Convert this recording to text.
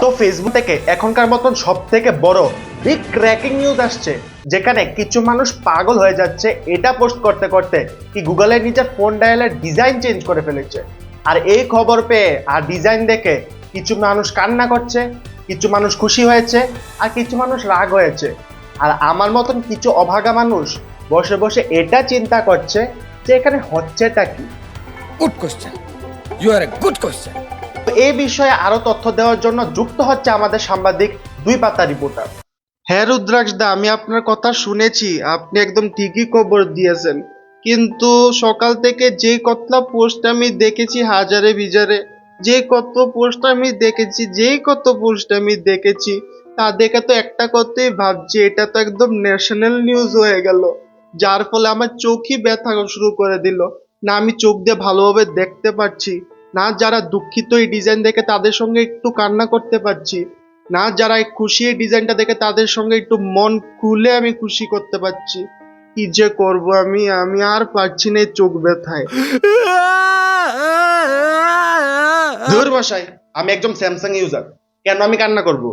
তো ফেসবুক থেকে এখনকার মতন সব থেকে বড় বিগ ক্র্যাকিং নিউজ আসছে, যেখানে কিছু মানুষ পাগল হয়ে যাচ্ছে এটা পোস্ট করতে করতে কি গুগলের নিজের ফোন ডায়ালের ডিজাইন চেঞ্জ করে ফেলেছে আর এই খবর পেয়ে আর ডিজাইন দেখে কিছু মানুষ কান্না করছে, কিছু মানুষ খুশি হয়েছে, আর কিছু মানুষ রাগ হয়েছে আর আমার মতন কিছু অভাগা মানুষ বসে বসে এটা চিন্তা করছে যে এখানে হচ্ছেটা কি good question. You are a good question. এই বিষয়ে আরও তথ্য দেওয়ার জন্য যুক্ত হচ্ছে আমাদের সাংবাদিক দুই পাতা রিপোর্টার। হ্যাঁ রুদ্রাক্ষ দা, আমি আপনার কথা শুনেছি। আপনি একদম ঠিকই খবর দিয়েছেন। কিন্তু সকাল থেকে যে কতলা পোস্ট আমি দেখেছি হাজারে বিজারে, যে কত পোস্ট আমি দেখেছি যেই কত পোস্ট আমি দেখেছি, তা দেখে তো একটা কথাই ভাবছি, এটা তো একদম ন্যাশনাল নিউজ হয়ে গেল। যার ফলে আমার চোখই ব্যথা শুরু করে দিল। না, আমি চোখ দিয়ে ভালোভাবে দেখতে পাচ্ছি না যারা দুঃখিত এই ডিজাইন দেখে তাদের সঙ্গে একটু কান্না করতে পারছি না যারা এই খুশি এই ডিজাইনটা দেখে তাদের সঙ্গে একটু মন খুলে আমি খুশি করতে পারছি। কি যে করব আমি? আমি আর পারছি না চোখ ব্যথায়। ধুর মশাই আমি একজন স্যামসাং ইউজার কেন আমি কান্না করব?